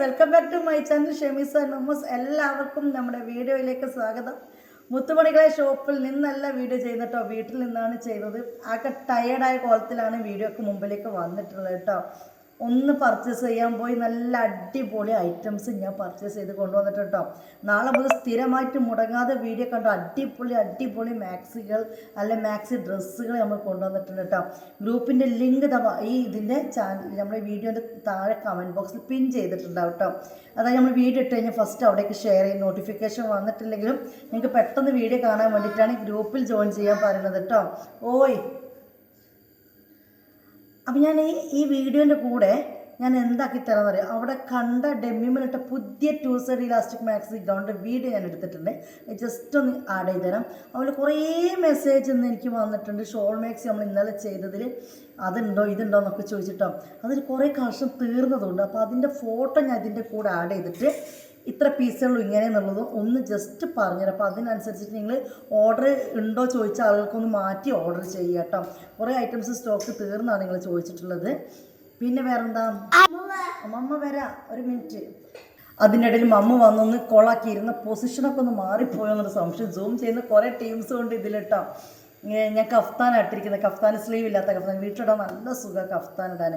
Welcome back to my channel ഷെമീസ് and മമ്മസ് എല്ലാവർക്കും നമ്മുടെ വീഡിയോയിലേക്ക് സ്വാഗതം. മുത്തുമണികളെ ഷോപ്പിൽ നിന്നല്ല വീഡിയോ ചെയ്യുന്നത് കേട്ടോ വീട്ടിൽ നിന്നാണ് ചെയ്യുന്നത്. ആകെ ടയേർഡായ കോലത്തിലാണ് വീഡിയോക്ക് മുമ്പിലേക്ക് വന്നിട്ടുള്ളത് കേട്ടോ ഒന്ന് പർച്ചേസ് ചെയ്യാൻ പോയി നല്ല അടിപൊളി ഐറ്റംസ് ഞാൻ പർച്ചേസ് ചെയ്ത് കൊണ്ടുവന്നിട്ട് കേട്ടോ നാളെ മുതൽ സ്ഥിരമായിട്ട് മുടങ്ങാതെ വീഡിയോ കണ്ടോ അടിപൊളി അടിപൊളി മാക്സികൾ അല്ലെ മാക്സി ഡ്രസ്സുകൾ നമ്മൾ കൊണ്ടുവന്നിട്ടുണ്ട് കേട്ടോ ഗ്രൂപ്പിന്റെ ലിങ്ക് ഈ ഇതിന്റെ ചാനൽ നമ്മുടെ വീഡിയോന്റെ താഴെ കമന്റ് ബോക്സിൽ പിൻ ചെയ്തിട്ടുണ്ടാവും കേട്ടോ അതായത് നമ്മൾ വീഡിയോ ഇട്ട് കഴിഞ്ഞാൽ ഫസ്റ്റ് അവിടേക്ക് ഷെയർ ചെയ്യും. നോട്ടിഫിക്കേഷൻ വന്നിട്ടില്ലെങ്കിലും നിങ്ങൾക്ക് പെട്ടെന്ന് വീഡിയോ കാണാൻ വേണ്ടിയിട്ടാണ് ഗ്രൂപ്പിൽ ജോയിൻ ചെയ്യാൻ പറയുന്നത് കേട്ടോ ഓയ് അപ്പം ഞാൻ ഈ ഈ വീഡിയോന്റെ കൂടെ ഞാൻ എന്താക്കി തരാമെന്ന് അറിയാം? അവിടെ കണ്ട ഡെമ്മിമിലിട്ട പുതിയ ടൂ സൈഡ് ഇലാസ്റ്റിക് മാക്സി ഗൗണിന്റെ വീഡിയോ ഞാൻ എടുത്തിട്ടുണ്ട്. ജസ്റ്റ് ഒന്ന് ആഡ് ചെയ്ത് തരാം. അതുപോലെ കുറേ മെസ്സേജ് ഇന്ന് എനിക്ക് വന്നിട്ടുണ്ട്. ഷോൾ മാക്സി നമ്മൾ ഇന്നലെ ചെയ്തതിൽ അതുണ്ടോ ഇതുണ്ടോ എന്നൊക്കെ ചോദിച്ചിട്ടോ. അതിൽ കുറേ കളക്ഷൻ തീർന്നതുണ്ട്. അപ്പോൾ അതിന്റെ ഫോട്ടോ ഞാൻ ഇതിന്റെ കൂടെ ആഡ് ചെയ്തിട്ട് ഇത്ര പീസുകളും ഇങ്ങനെ എന്നുള്ളത് ഒന്ന് ജസ്റ്റ് പറഞ്ഞുതരാം. അപ്പോൾ അതിനനുസരിച്ചിട്ട് നിങ്ങൾ ഓർഡർ ഉണ്ടോ ചോദിച്ച ആളുകൾക്കൊന്ന് മാറ്റി ഓർഡർ ചെയ്യുക കേട്ടോ. കുറേ ഐറ്റംസ് സ്റ്റോക്ക് തീർന്നാണ് നിങ്ങൾ ചോദിച്ചിട്ടുള്ളത്. പിന്നെ വേറെന്താ? മമ്മ വരാം. ഒരു മിനിറ്റ് അതിനിടയിൽ മമ്മ വന്നൊന്ന് കൊളാക്കി ഇരുന്ന പൊസിഷനൊക്കെ ഒന്ന് മാറിപ്പോയോ എന്നൊരു സംശയം. സൂം ചെയ്യുന്ന കുറേ ടീംസ് കൊണ്ട് ഇതിലിട്ടോ ഞാൻ കഫ്താൻ ഇട്ടിരിക്കുന്നത് കഫ്താൻ സ്ലീവ് ഇല്ലാത്ത കഫ്താൻ. വീട്ടിലിടാൻ നല്ല സുഖം കഫ്താൻ ഇടാൻ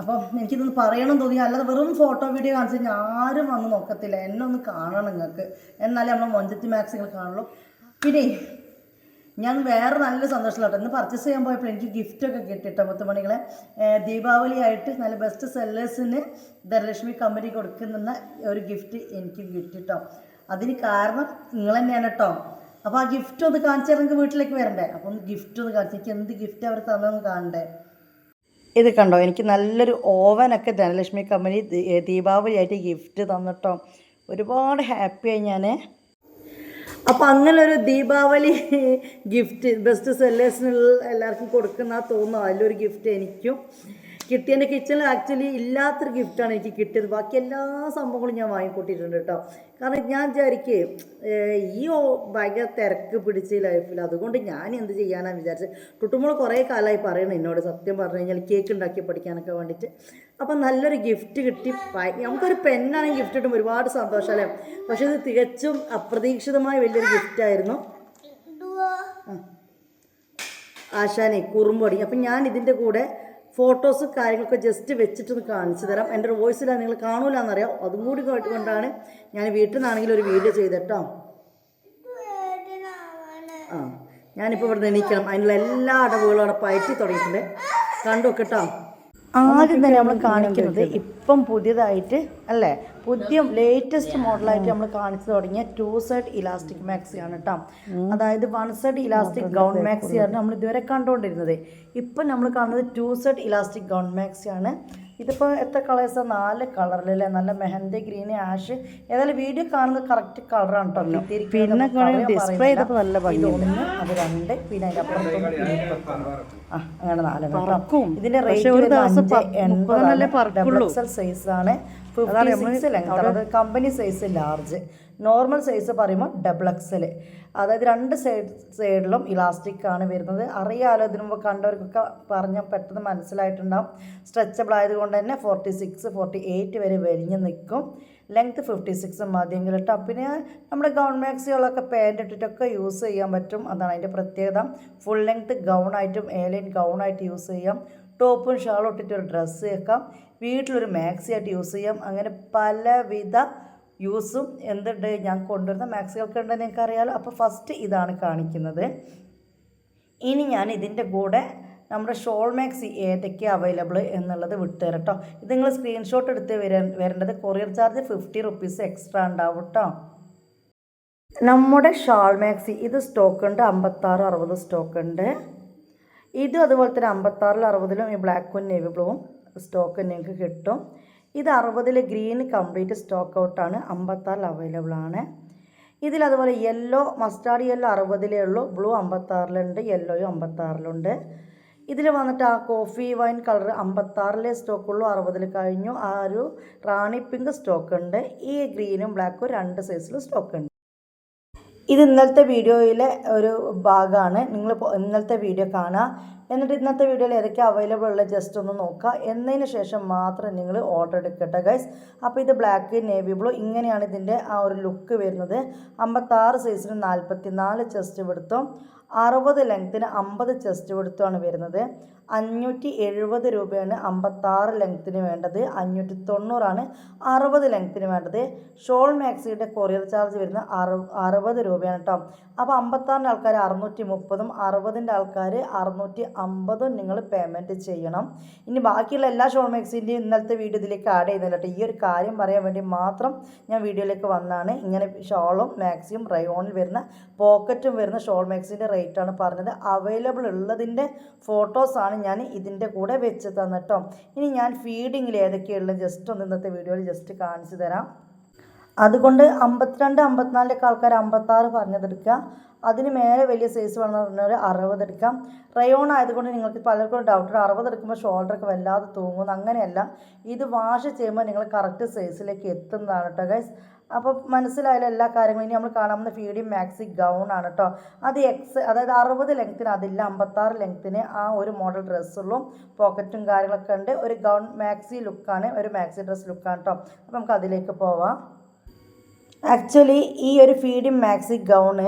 അപ്പം എനിക്കിതൊന്ന് പറയണം തോന്നി. അല്ലാതെ വെറും ഫോട്ടോ വീഡിയോ കാണിച്ചു കഴിഞ്ഞാൽ ആരും വന്ന് നോക്കത്തില്ല. എന്നെ ഒന്ന് കാണണം നിങ്ങൾക്ക്. എന്നാലേ നമ്മൾ മൊഞ്ചത്തി മാക്സികൾ കാണുള്ളൂ. പിന്നെ ഞാൻ വേറെ നല്ല സന്തോഷത്തിലാട്ടോ ഇന്ന് പർച്ചേസ് ചെയ്യാൻ പോയപ്പോൾ എനിക്ക് ഗിഫ്റ്റ് ഗിഫ്റ്റൊക്കെ കിട്ടിട്ടോ മുത്തുമണികളെ. ദീപാവലി ആയിട്ട് നല്ല ബെസ്റ്റ് സെല്ലേഴ്സിന് ധനലക്ഷ്മി കമ്പനി കൊടുക്കുന്ന ഒരു ഗിഫ്റ്റ് എനിക്ക് കിട്ടിട്ടോ. അതിന് കാരണം നിങ്ങൾ തന്നെയാണ് കേട്ടോ അപ്പോൾ ആ ഗിഫ്റ്റ് ഒന്ന് കാണിച്ചാൽ നിങ്ങൾക്ക് വീട്ടിലേക്ക് വരണ്ടേ? അപ്പോൾ ഒന്ന് ഗിഫ്റ്റ് ഒന്ന് കാണിച്ചു എനിക്ക് എന്ത് ഗിഫ്റ്റ് അവർ തന്നതെന്ന് കാണണ്ടേ? ഇത് കണ്ടോ? എനിക്ക് നല്ലൊരു ഓവനൊക്കെ ധനലക്ഷ്മി കമ്പനി ദീപാവലി ആയിട്ട് ഗിഫ്റ്റ് തന്നിട്ടോ. ഒരുപാട് ഹാപ്പിയായി ഞാൻ അപ്പോൾ ഒരു ദീപാവലി ഗിഫ്റ്റ് ബെസ്റ്റ് സെല്ലേഴ്സിനുള്ള എല്ലാവർക്കും കൊടുക്കുന്ന തോന്നുന്നു. അതിലൊരു ഗിഫ്റ്റ് എനിക്കും. കിട്ടിയ എന്റെ കിച്ചണിൽ ആക്ച്വലി ഇല്ലാത്തൊരു ഗിഫ്റ്റാണ് എനിക്ക് കിട്ടിയത്. ബാക്കി എല്ലാ സംഭവങ്ങളും ഞാൻ വാങ്ങിക്കൂട്ടിയിട്ടുണ്ട് കേട്ടോ കാരണം ഞാൻ വിചാരിക്കേ ഈ ഭയങ്കര തിരക്ക് പിടിച്ച ലൈഫിൽ അതുകൊണ്ട് ഞാൻ എന്ത് ചെയ്യാനാണ് വിചാരിച്ചത്? കുട്ടുമ്പോൾ കുറേ കാലമായി പറയണം എന്നോട് സത്യം പറഞ്ഞു കഴിഞ്ഞാൽ കേക്ക് ഉണ്ടാക്കി പഠിക്കാനൊക്കെ വേണ്ടിയിട്ട് അപ്പം നല്ലൊരു ഗിഫ്റ്റ് കിട്ടി. നമുക്കൊരു പെണ്ണാണെങ്കിൽ ഗിഫ്റ്റ് കിട്ടും ഒരുപാട് സന്തോഷമല്ലേ പക്ഷേ ഇത് തികച്ചും അപ്രതീക്ഷിതമായ വലിയൊരു ഗിഫ്റ്റായിരുന്നു ആശാനെ കുറുമ്പടി അപ്പം ഞാൻ ഇതിന്റെ കൂടെ ഫോട്ടോസ് കാര്യങ്ങളൊക്കെ ജസ്റ്റ് വെച്ചിട്ടൊന്ന് കാണിച്ചു തരാം. എന്റെ ഒരു വോയിസിലാണ് നിങ്ങൾ കാണൂല എന്നറിയാം അതും കൂടി കേട്ടുകൊണ്ടാണ് ഞാൻ വീട്ടിൽ നിന്നാണെങ്കിൽ ഒരു വീഡിയോ ചെയ്തിട്ടോ. ആ ഞാനിപ്പോൾ ഇവിടെ എണീക്കണം. അതിനുള്ള എല്ലാ അടവുകളും അവിടെ പയറ്റി തുടങ്ങിയിട്ടുണ്ട്. കണ്ടു കേട്ടോ. ആദ്യം തന്നെ നമ്മൾ കാണിക്കുന്നത് ഇപ്പം പുതിയതായിട്ട് അല്ലേ? പുതിയ ലേറ്റസ്റ്റ് മോഡലായിട്ട് നമ്മൾ കാണിച്ചു തുടങ്ങിയ ടു സൈഡ് ഇലാസ്റ്റിക് മാക്സി ആണ് കേട്ടോ അതായത് one side elastic gown maxi ആണ് നമ്മൾ ഇതുവരെ കണ്ടുകൊണ്ടിരുന്നത്. ഇപ്പം നമ്മൾ കാണുന്നത് two side elastic gown maxi ആണ്. ഇതിപ്പോൾ എത്ര കളേഴ്സാണ് നാല് കളറിലല്ലേ നല്ല മെഹന്തി ഗ്രീൻ ആഷ് ഏതായാലും വീഡിയോ കാണുന്നത് കറക്റ്റ് കളറാണ് കേട്ടോ പിന്നെ ഡിസ്പ്ലേ ചെയ്തപ്പോൾ നല്ല ഭംഗിയുണ്ട്. അത് രണ്ട് പിന്നെ അതിന്റെ അപ്പുറം ആ അങ്ങനെ നാലെണ്ണം ഇതിന്റെ റേറ്റ് ഒരു ദിവസം എൺപത് സൈസ് ആണ്. Company size large normal size പറയുമ്പോൾ ഡബിൾ എക്സൽ അതായത് രണ്ട് സൈഡ് സൈഡിലും ഇലാസ്റ്റിക് ആണ് വരുന്നത്. അറിയാലോ ഇതിനു മുമ്പ് കണ്ടവർക്കൊക്കെ പറഞ്ഞാൽ പെട്ടെന്ന് മനസ്സിലായിട്ടുണ്ടാവും. സ്ട്രെച്ചബിൾ ആയതുകൊണ്ട് തന്നെ ഫോർട്ടി സിക്സ് ഫോർട്ടി എയ്റ്റ് വരെ വലിഞ്ഞ് നിൽക്കും. ലെങ്ത് ഫിഫ്റ്റി സിക്സ് മതിയെങ്കിൽ കേട്ടോ പിന്നെ നമ്മുടെ ഗൗൺ മാക്സികളൊക്കെ പാന്റ് ഇട്ടിട്ടൊക്കെ യൂസ് ചെയ്യാൻ പറ്റും. അതാണ് അതിന്റെ പ്രത്യേകത. ഫുൾ ലെങ്ത് ഗൗണായിട്ടും ഏലൈൻ ഗൗണായിട്ട് യൂസ് ചെയ്യാം. ടോപ്പും ഷാളും ഇട്ടിട്ട് ഒരു ഡ്രസ്സ് വെക്കാം. വീട്ടിലൊരു മാക്സി ആയിട്ട് യൂസ് ചെയ്യാം. അങ്ങനെ പലവിധ യൂസും എന്തുണ്ട്? ഞാൻ കൊണ്ടുവരുന്ന മാക്സികൾക്ക് ഉണ്ടെന്ന് എനിക്കറിയാലോ അപ്പോൾ ഫസ്റ്റ് ഇതാണ് കാണിക്കുന്നത്. ഇനി ഞാൻ ഇതിന്റെ കൂടെ നമ്മുടെ ഷോൾ മാക്സി ഏതൊക്കെ അവൈലബിൾ എന്നുള്ളത് വിട്ടുതരാം കേട്ടോ. ഇത് നിങ്ങൾ സ്ക്രീൻഷോട്ട് എടുത്ത് വര വരേണ്ടത് courier charge fifty rupees extra ഉണ്ടാവും കേട്ടോ. നമ്മുടെ ഷോൾ മാക്സി ഇത് സ്റ്റോക്ക് ഉണ്ട് അമ്പത്താറ് അറുപത് സ്റ്റോക്ക് ഉണ്ട്. ഇത് അതുപോലെ തന്നെ അമ്പത്താറിൽ അറുപതിലും ഈ ബ്ലാക്കും നേവി ബ്ലൂവും സ്റ്റോക്ക് നിങ്ങൾക്ക് കിട്ടും. ഇത് അറുപതിൽ ഗ്രീൻ കംപ്ലീറ്റ് സ്റ്റോക്ക് ഔട്ടാണ് അമ്പത്താറിൽ അവൈലബിൾ ആണ്. ഇതിൽ അതുപോലെ യെല്ലോ മസ്റ്റാർഡ് യെല്ലോ അറുപതിലേ ഉള്ളൂ ബ്ലൂ അമ്പത്താറിലുണ്ട് യെല്ലോയും അമ്പത്താറിലുണ്ട്. ഇതിൽ വന്നിട്ട് ആ കോഫി വൈൻ കളർ അമ്പത്താറിലെ സ്റ്റോക്കുള്ളൂ അറുപതിൽ കഴിഞ്ഞു. ആ ഒരു റാണി പിങ്ക് സ്റ്റോക്ക് ഉണ്ട്. ഈ ഗ്രീനും ബ്ലാക്കും രണ്ട് സൈസിൽ സ്റ്റോക്ക് ഉണ്ട്. ഇത് ഇന്നലത്തെ വീഡിയോയിലെ ഒരു ഭാഗമാണ് നിങ്ങൾ ഇന്നലത്തെ വീഡിയോ കാണുക എന്നിട്ട് ഇന്നത്തെ വീഡിയോയിൽ ഏതൊക്കെ അവൈലബിൾ ഉള്ള ജസ്റ്റ് ഒന്ന് നോക്കുക എന്നതിന് ശേഷം മാത്രം നിങ്ങൾ ഓർഡർ എടുക്കട്ടെ ഗൈസ് അപ്പോൾ ഇത് ബ്ലാക്ക് നേവി ബ്ലൂ ഇങ്ങനെയാണ് ഇതിന്റെ ആ ഒരു ലുക്ക് വരുന്നത്. അമ്പത്താറ് സൈസിന് നാൽപ്പത്തി നാല് ചെസ്റ്റ് പിടുത്തം അറുപത് ലെങ്ത്തിന് അമ്പത് ചെസ്റ്റ് കൊടുത്താണ് വരുന്നത്. അഞ്ഞൂറ്റി എഴുപത് രൂപയാണ് അമ്പത്താറ് ലെങ്ത്തിന് വേണ്ടത്. അഞ്ഞൂറ്റി തൊണ്ണൂറാണ് അറുപത് ലെങ്ത്തിന് വേണ്ടത്. ഷോൾ മാക്സിയുടെ കൊറിയർ ചാർജ് വരുന്ന അറു അറുപത് രൂപയാണ് കേട്ടോ അപ്പോൾ അമ്പത്താറിന്റെ ആൾക്കാർ അറുന്നൂറ്റി മുപ്പതും അറുപതിന്റെ ആൾക്കാർ അറുന്നൂറ്റി അമ്പതും നിങ്ങൾ പേയ്മെന്റ് ചെയ്യണം. ഇനി ബാക്കിയുള്ള എല്ലാ ഷോൾ മാക്സിന്റെയും ഇന്നലത്തെ വീഡിയോ ഇതിലേക്ക് ആഡ് ചെയ്യുന്നില്ല കേട്ടോ ഈ ഒരു കാര്യം പറയാൻ വേണ്ടി മാത്രം ഞാൻ വീഡിയോയിലേക്ക് വന്നാണ് ഇങ്ങനെ ഷോളും മാക്സിയും റയോണിൽ വരുന്ന പോക്കറ്റും വരുന്ന ഷോൾ മാക്സിന്റെ റേറ്റാണ് പറഞ്ഞത്. അവൈലബിൾ ഉള്ളതിന്റെ ഫോട്ടോസാണ് ഞാൻ ഇതിന്റെ കൂടെ വെച്ച് തന്നിട്ടോ. ഇനി ഞാൻ ഫീഡിങ്ങിൽ ഏതൊക്കെയുള്ളത് ജസ്റ്റ് ഒന്ന് ഇന്നത്തെ വീഡിയോയിൽ ജസ്റ്റ് കാണിച്ചു തരാം. അതുകൊണ്ട് അമ്പത്തിരണ്ട് അമ്പത്തിനാലിലൊക്കെ ആൾക്കാർ അമ്പത്താറ് പറഞ്ഞതെടുക്കുക. അതിന് മേലെ വലിയ സൈസ് വേണമെന്ന് പറഞ്ഞാൽ അറുപത് എടുക്കാം റയോൺ ആയതുകൊണ്ട് നിങ്ങൾക്ക് പലർക്കും ഡൗട്ട് അറുപത് എടുക്കുമ്പോൾ ഷോൾഡറൊക്കെ വല്ലാതെ തൂങ്ങുന്നു അങ്ങനെയല്ല. ഇത് വാഷ് ചെയ്യുമ്പോൾ നിങ്ങൾ കറക്റ്റ് സൈസിലേക്ക് എത്തുന്നതാണ് കേട്ടോ ഗൈസ് അപ്പോൾ മനസ്സിലായാലും എല്ലാ കാര്യങ്ങളും ഇനി നമ്മൾ കാണാവുന്ന ഫീഡിയും മാക്സി ഗൗൺ ആണ് കേട്ടോ അത് എക്സ് അതായത് അറുപത് ലെങ്ത്തിന് അതില്ല അമ്പത്താറ് ലെങ്ത്തിന് ആ ഒരു മോഡൽ ഡ്രസ്സുള്ളൂ പോക്കറ്റും കാര്യങ്ങളൊക്കെ ഉണ്ട്. ഒരു ഗൗൺ മാക്സി ലുക്കാണ് ഒരു മാക്സി ഡ്രസ് ലുക്കാണ് കേട്ടോ അപ്പോൾ നമുക്ക് അതിലേക്ക് പോവാം. ആക്ച്വലി ഈ ഒരു ഫീഡിങ് മാക്സി ഗൗണ്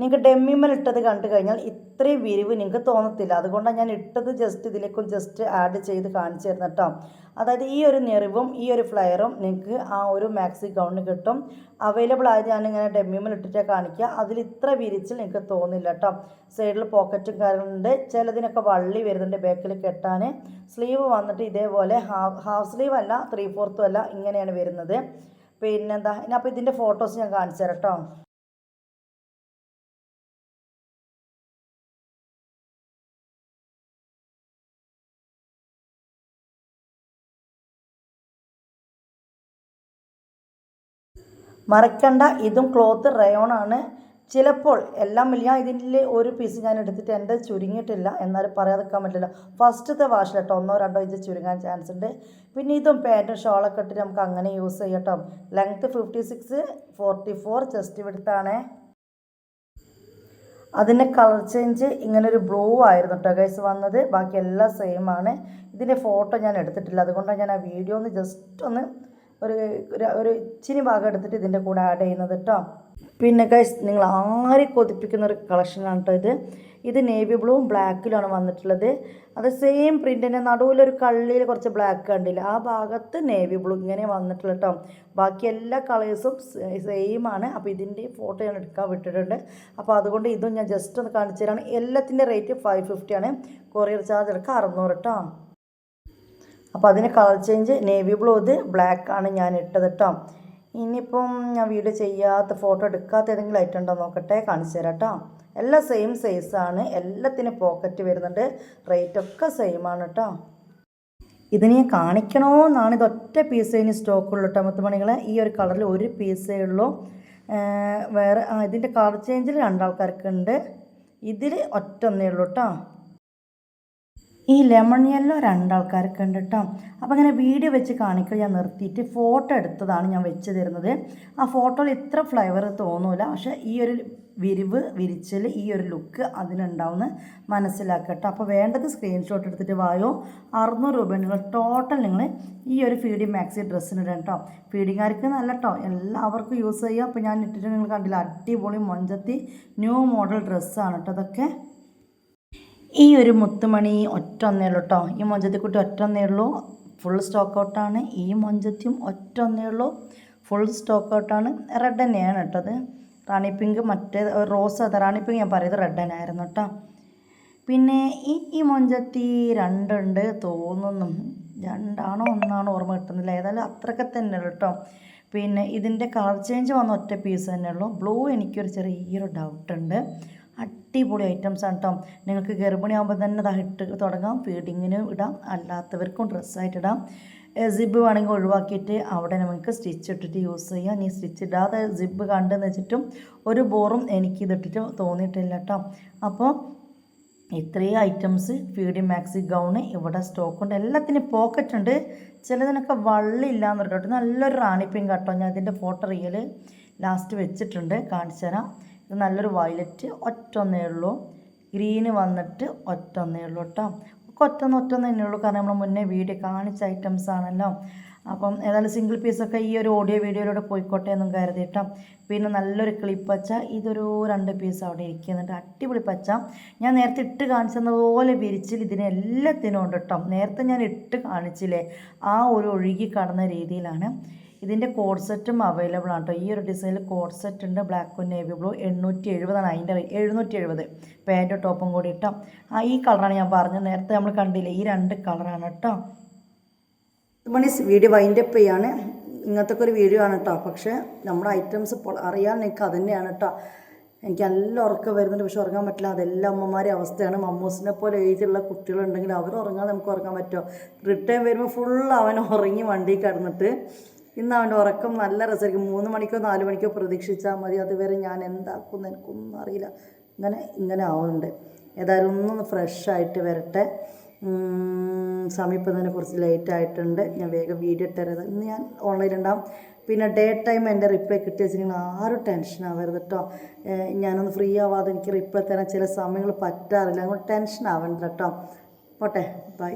നിങ്ങൾക്ക് ഡെമ്മിമൽ ഇട്ടത് കണ്ടു കഴിഞ്ഞാൽ ഇത്രയും വിരിവ് നിങ്ങൾക്ക് തോന്നത്തില്ല. അതുകൊണ്ടാണ് ഞാൻ ഇട്ടത് ജസ്റ്റ് ഇതിലേക്കും ജസ്റ്റ് ആഡ് ചെയ്ത് കാണിച്ചു തരുന്ന കേട്ടോ. അതായത് ഈ ഒരു നിറിവും ഈ ഒരു ഫ്ലയറും നിങ്ങൾക്ക് ആ ഒരു മാക്സി ഗൗണിന് കിട്ടും. അവൈലബിൾ ആയത് ഞാനിങ്ങനെ ഡെമ്മിമൽ ഇട്ടിട്ട് കാണിക്കുക. അതിൽ ഇത്ര വിരിച്ചിൽ നിങ്ങൾക്ക് തോന്നില്ല കേട്ടോ. സൈഡിൽ പോക്കറ്റും കാര്യങ്ങളുണ്ട്. ചിലതിനൊക്കെ വള്ളി വരുന്നുണ്ട് ബാക്കിൽ കെട്ടാൻ. സ്ലീവ് വന്നിട്ട് ഇതേപോലെ ഹാഫ് ഹാഫ് സ്ലീവ് അല്ല ത്രീ ഫോർത്തും അല്ല ഇങ്ങനെയാണ് വരുന്നത്. പിന്നെന്താ? ഇനി അപ്പോൾ ഇതിന്റെ ഫോട്ടോസ് ഞാൻ കാണിച്ചു തരാം കേട്ടോ മറക്കണ്ട ഇതും ക്ലോത്ത് റയോൺ ആണ്. ചിലപ്പോൾ എല്ലാം ഇല്ല ഇതിന്റെ ഒരു പീസ് ഞാൻ എടുത്തിട്ട് എന്റെ ചുരുങ്ങിയിട്ടില്ല എന്നാലും പറയാതിരിക്കാൻ പറ്റില്ല. ഫസ്റ്റത്തെ വാഷിൽ കേട്ടോ ഒന്നോ രണ്ടോ ഇഞ്ച് ചുരുങ്ങാൻ ചാൻസ് ഉണ്ട്. പിന്നെ ഇതും പാന്റും ഷോളൊക്കെ ഇട്ടിട്ട് നമുക്ക് അങ്ങനെ യൂസ് ചെയ്യട്ടോ length fifty six forty four chest വിടുത്താണ് അതിന്റെ കളർ ചേഞ്ച് ഇങ്ങനെ ഒരു ബ്ലൂ ആയിരുന്നു കേട്ടോ ഗൈസ് വന്നത്. ബാക്കി എല്ലാം സെയിം ആണ്. ഇതിന്റെ ഫോട്ടോ ഞാൻ എടുത്തിട്ടില്ല. അതുകൊണ്ടാണ് ഞാൻ ആ വീഡിയോ ഒന്ന് ജസ്റ്റ് ഒന്ന് ഒരു- ഒരു ഇച്ചിരി ഭാഗം എടുത്തിട്ട് ഇതിന്റെ കൂടെ ആഡ് ചെയ്യുന്നത് കേട്ടോ പിന്നെ ഗൈസ് നിങ്ങൾ ആരെ കൊതിപ്പിക്കുന്ന ഒരു കളക്ഷനാണ് കേട്ടോ ഇത്. ഇത് നേവി ബ്ലൂവും ബ്ലാക്കിലാണ് വന്നിട്ടുള്ളത്. അത് സെയിം പ്രിന്റിന്റെ നടുവിലൊരു കള്ളിയിൽ കുറച്ച് ബ്ലാക്ക് കണ്ടില്ല. ആ ഭാഗത്ത് നേവി ബ്ലൂ ഇങ്ങനെ വന്നിട്ടുള്ള കേട്ടോ ബാക്കി എല്ലാ കളേഴ്സും സെയിം ആണ്. അപ്പോൾ ഇതിന്റെ ഫോട്ടോ ഞാൻ എടുക്കാൻ വിട്ടിട്ടുണ്ട്. അപ്പോൾ അതുകൊണ്ട് ഇതും ഞാൻ ജസ്റ്റ് ഒന്ന് കാണിച്ചു തരാണ്. എല്ലാത്തിന്റെ റേറ്റ് ഫൈവ് ഫിഫ്റ്റി ആണ്. കൊറിയർ ചാർജ് എടുക്കുക അറുന്നൂറ് കേട്ടോ അപ്പോൾ അതിന് കളർ ചേഞ്ച് നേവി ബ്ലൂ ഇത് ബ്ലാക്ക് ആണ് ഞാൻ ഇട്ടത് കേട്ടോ ഇനിയിപ്പം ഞാൻ വീഡിയോ ചെയ്യാത്ത ഫോട്ടോ എടുക്കാത്ത ഏതെങ്കിലും ഐറ്റം ഉണ്ടോ നോക്കട്ടെ കാണിച്ചു തരാം കേട്ടോ എല്ലാം സെയിം സൈസാണ് എല്ലാത്തിനും പോക്കറ്റ് വരുന്നുണ്ട്. റേറ്റ് ഒക്കെ സെയിം ആണ് കേട്ടോ ഇതിന് കാണിക്കണമെന്നാണ് ഇതൊറ്റ ഒറ്റ പീസേ ഇനി സ്റ്റോക്കുള്ളൂ കേട്ടോ മുത്തുമണികളെ. ഈ ഒരു കളറിൽ ഒരു പീസേ ഉള്ളൂ. വേറെ ഇതിന്റെ കളർ ചേഞ്ചിൽ രണ്ടാൾക്കാർക്ക് ഉണ്ട്. ഇതിൽ ഒറ്റ ഒന്നേ ഉള്ളൂ കേട്ടോ ഈ ലെമൺ യെല്ലോ രണ്ടാൾക്കാർക്ക് ഉണ്ട് കേട്ടോ അപ്പോൾ അങ്ങനെ വീഡിയോ വെച്ച് കാണിക്കൽ ഞാൻ നിർത്തിയിട്ട് ഫോട്ടോ എടുത്തതാണ് ഞാൻ വെച്ച് തരുന്നത്. ആ ഫോട്ടോയിൽ ഇത്ര ഫ്ലേവർ തോന്നൂല. പക്ഷേ ഈ ഒരു വിരിവ് വിരിച്ചൽ ഈ ഒരു ലുക്ക് അതിനുണ്ടാവുമെന്ന് മനസ്സിലാക്കട്ടോ. അപ്പോൾ വേണ്ടത് സ്ക്രീൻഷോട്ട് എടുത്തിട്ട് വായോ? അറുന്നൂറ് രൂപ നിങ്ങൾ ടോട്ടൽ നിങ്ങൾ ഈ ഒരു ഫീഡി മാക്സി ഡ്രസ്സിന് ഇടണം കേട്ടോ ഫീഡിങ്ങാർക്ക് നല്ല കേട്ടോ എല്ലാവർക്കും യൂസ് ചെയ്യുക അപ്പോൾ ഞാൻ ഇട്ടിട്ട് നിങ്ങൾ കണ്ടില്ല? അടിപൊളി മൊഞ്ചത്തി ന്യൂ മോഡൽ ഡ്രസ്സാണ് കേട്ടോ അതൊക്കെ ഈ ഒരു മുത്തുമണി ഒറ്റ ഒന്നേ ഉള്ളൂ കേട്ടോ ഈ മൊഞ്ചത്തിക്കുട്ടി ഒറ്റ ഒന്നേ ഉള്ളൂ. ഫുൾ സ്റ്റോക്ക് ഔട്ടാണ് ഈ മൊഞ്ചത്തിയും ഒറ്റ ഒന്നേ ഉള്ളൂ. ഫുൾ സ്റ്റോക്ക് ഔട്ടാണ് റെഡ് തന്നെയാണ് കേട്ടത് റാണി പിങ്ക് മറ്റേ റോസ് അത് റാണി പിങ്ക് ഞാൻ പറയുന്നത് റെഡ് തന്നെയായിരുന്നു കേട്ടോ പിന്നെ ഈ ഈ മൊഞ്ചത്തി രണ്ടുണ്ട് തോന്നുന്നു. രണ്ടാണോ ഒന്നാണോ ഓർമ്മ കിട്ടുന്നില്ല. ഏതായാലും അത്രയൊക്കെ തന്നെ ഉള്ളൂ കേട്ടോ പിന്നെ ഇതിന്റെ കളർ ചേഞ്ച് വന്ന ഒറ്റ പീസ് തന്നെ ഉള്ളൂ. ബ്ലൂ എനിക്കൊരു ചെറിയൊരു ഡൗട്ട് ഉണ്ട്. അടിപൊളി ഐറ്റംസ് ആണ് കേട്ടോ നിങ്ങൾക്ക് ഗർഭിണിയാകുമ്പോൾ തന്നെ ഇട്ട് തുടങ്ങാം. ഫീഡിങ്ങിന് ഇടാം. അല്ലാത്തവർക്കും ഡ്രസ്സായിട്ട് ഇടാം. സിബ് വേണമെങ്കിൽ ഒഴിവാക്കിയിട്ട് അവിടെ നമുക്ക് സ്റ്റിച്ച് ഇട്ടിട്ട് യൂസ് ചെയ്യാം. നീ സ്റ്റിച്ച് ഇടാതെ സിബ് കണ്ടെന്ന് വെച്ചിട്ടും ഒരു ബോറും എനിക്ക് ഇതിട്ടിട്ട് തോന്നിയിട്ടില്ല കേട്ടോ അപ്പോൾ ഇത്രയും ഐറ്റംസ് ഫീഡി മാക്സി ഗൗണ് ഇവിടെ സ്റ്റോക്ക് ഉണ്ട്. എല്ലാത്തിനും പോക്കറ്റ് ഉണ്ട്. ചിലതിനൊക്കെ വള്ളില്ല എന്ന് പറഞ്ഞിട്ട് നല്ലൊരു റാണിപ്പിങ് കേട്ടോ ഞാൻ ഇതിന്റെ ഫോട്ടോ റിയൽ ലാസ്റ്റ് വെച്ചിട്ടുണ്ട്. കാണിച്ചു തരാം ഇത് നല്ലൊരു വയലറ്റ് ഒറ്റ ഒന്നേ ഉള്ളൂ. ഗ്രീന് വന്നിട്ട് ഒറ്റൊന്നേ ഉള്ളൂ കേട്ടോ. ഒറ്റൊന്ന് ഒറ്റൊന്ന് തന്നെ ഉള്ളൂ. കാരണം നമ്മൾ മുന്നേ വീഡിയോ കാണിച്ച ഐറ്റംസ് ആണല്ലോ. അപ്പം ഏതായാലും സിംഗിൾ പീസൊക്കെ ഈ ഒരു ഓഡിയോ വീഡിയോയിലൂടെ പോയിക്കോട്ടെ എന്നും കരുതി കരുതിയിട്ടോ പിന്നെ നല്ലൊരു ക്ലിപ്പ് പച്ച. ഇതൊരു രണ്ട് പീസ് അവിടെ ഇരിക്കുന്നുണ്ട്. അടിപൊളി പച്ച. ഞാൻ നേരത്തെ ഇട്ട് കാണിച്ചതുപോലെ വിരിച്ചിൽ ഇതിനെ എല്ലാത്തിനും ഉണ്ട് കേട്ടോ. നേരത്തെ ഞാൻ ഇട്ട് കാണിച്ചില്ലേ? ആ ഒരു ഒഴുകി കടന്ന രീതിയിലാണ്. ഇതിന്റെ കോഡ്സെറ്റും അവൈലബിൾ ആണ് കേട്ടോ ഈ ഒരു ഡിസൈനിൽ കോഡ്സെറ്റ് ഉണ്ട്. ബ്ലാക്കും നേവി ബ്ലൂ എണ്ണൂറ്റി എഴുപതാണ് അതിന്റെ എഴുന്നൂറ്റി എഴുപത് പാന്റും ടോപ്പും കൂടി ഇട്ടോ ആ ഈ കളറാണ് ഞാൻ പറഞ്ഞത്. നേരത്തെ നമ്മൾ കണ്ടില്ലേ ഈ രണ്ട് കളറാണ് കേട്ടോ മണീസ് വീഡിയോ വൈൻഡപ്പ് ചെയ്യാണ്. ഇങ്ങനത്തെ ഒരു വീഡിയോ ആണ് കേട്ടോ പക്ഷേ നമ്മുടെ ഐറ്റംസ് അറിയാൻ എനിക്ക് തന്നെയാണ് കേട്ടോ എനിക്ക് നല്ല ഉറക്കം വരുന്നുണ്ട്. പക്ഷെ ഉറങ്ങാൻ പറ്റില്ല. അതെല്ലാം അമ്മമാരെ അവസ്ഥയാണ്. മമ്മൂസിനെ പോലെ ഏജുള്ള കുട്ടികളുണ്ടെങ്കിൽ അവർ ഉറങ്ങാതെ നമുക്ക് ഉറങ്ങാൻ പറ്റുമോ? റിട്ടേൺ വരുമ്പോൾ ഫുൾ അവൻ ഉറങ്ങി വണ്ടി കിടന്നിട്ട് ഇന്ന് അവന്റെ ഉറക്കം നല്ല രസമായിരിക്കും. മൂന്ന് മണിക്കോ നാല് മണിക്കോ പ്രതീക്ഷിച്ചാൽ മതി. അതുവരെ ഞാൻ എന്താക്കുമെന്ന് എനിക്കൊന്നും അറിയില്ല. ഇങ്ങനെ ഇങ്ങനെ ആവുന്നുണ്ട്. ഏതായാലും ഒന്നൊന്ന് ഫ്രഷ് ആയിട്ട് വരട്ടെ. സമീപം തന്നെ കുറച്ച് ലേറ്റ് ആയിട്ടുണ്ട്. ഞാൻ വേഗം വീഡിയോ ഇട്ടരുത് ഇന്ന് ഞാൻ ഓൺലൈനിലുണ്ടാവും പിന്നെ ഡേ ടൈം എന്റെ റിപ്ലൈ കിട്ടിയ വെച്ചിട്ടുണ്ടെങ്കിൽ ആരും ടെൻഷൻ ആവരുത് കേട്ടോ ഞാനൊന്ന് ഫ്രീ ആവാതെ എനിക്ക് റിപ്ലൈ തരാൻ ചില സമയങ്ങൾ പറ്റാറില്ല. അതുകൊണ്ട് ടെൻഷൻ ആവണ്ട കേട്ടോ പോട്ടെ ബൈ